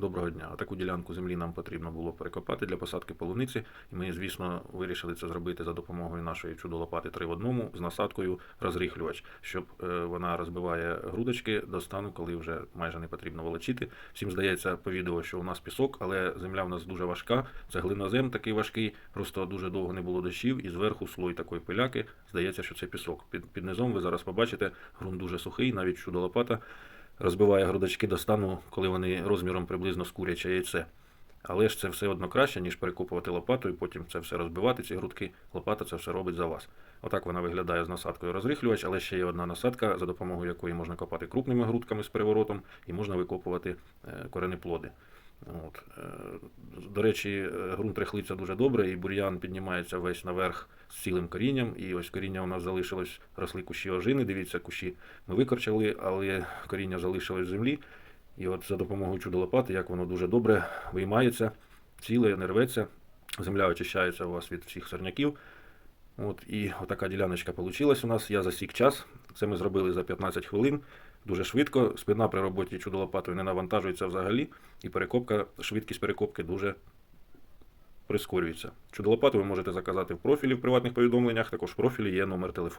Доброго дня. Таку ділянку землі нам потрібно було перекопати для посадки полуниці. І ми, звісно, вирішили це зробити за допомогою нашої чудо-лопати 3 в одному з насадкою розрихлювач, щоб е, вона розбиває грудочки до стану, коли вже майже не потрібно волочити. Всім здається по відео, що у нас пісок, але земля в нас дуже важка. Це глинозем такий важкий, просто дуже довго не було дощів, і зверху слой такої пиляки. Здається, що це пісок. Під, під низом ви зараз побачите, ґрунт дуже сухий, навіть чудо-лопата розбиває грудочки до стану, коли вони розміром приблизно з куряче яйце. Але ж це все одно краще, ніж перекопувати і потім це все розбивати, ці грудки. Лопата це все робить за вас. Отак вона виглядає з насадкою розрихлювач, але ще є одна насадка, за допомогою якої можна копати крупними грудками з переворотом і можна викопувати е, коренеплоди. От. е, До речі, е, ґрунт рихлиться дуже добре, і бур'ян піднімається весь наверх з цілим корінням. І ось коріння у нас залишилось, росли кущі ожини. Дивіться, кущі ми викорчали, але коріння залишилось в землі. І от за допомогою чудо-лопати, як воно дуже добре виймається, ціле, не рветься, земля очищається у вас від всіх сорняків. От, і отака діляночка вийшла у нас. Я засік час. Це ми зробили за 15 хвилин. Дуже швидко. Спина при роботі чудо-лопатою не навантажується взагалі. І перекопка, швидкість перекопки дуже прискорюється. Чудо-лопату ви можете заказати в профілі в приватних повідомленнях. Також в профілі є номер телефону.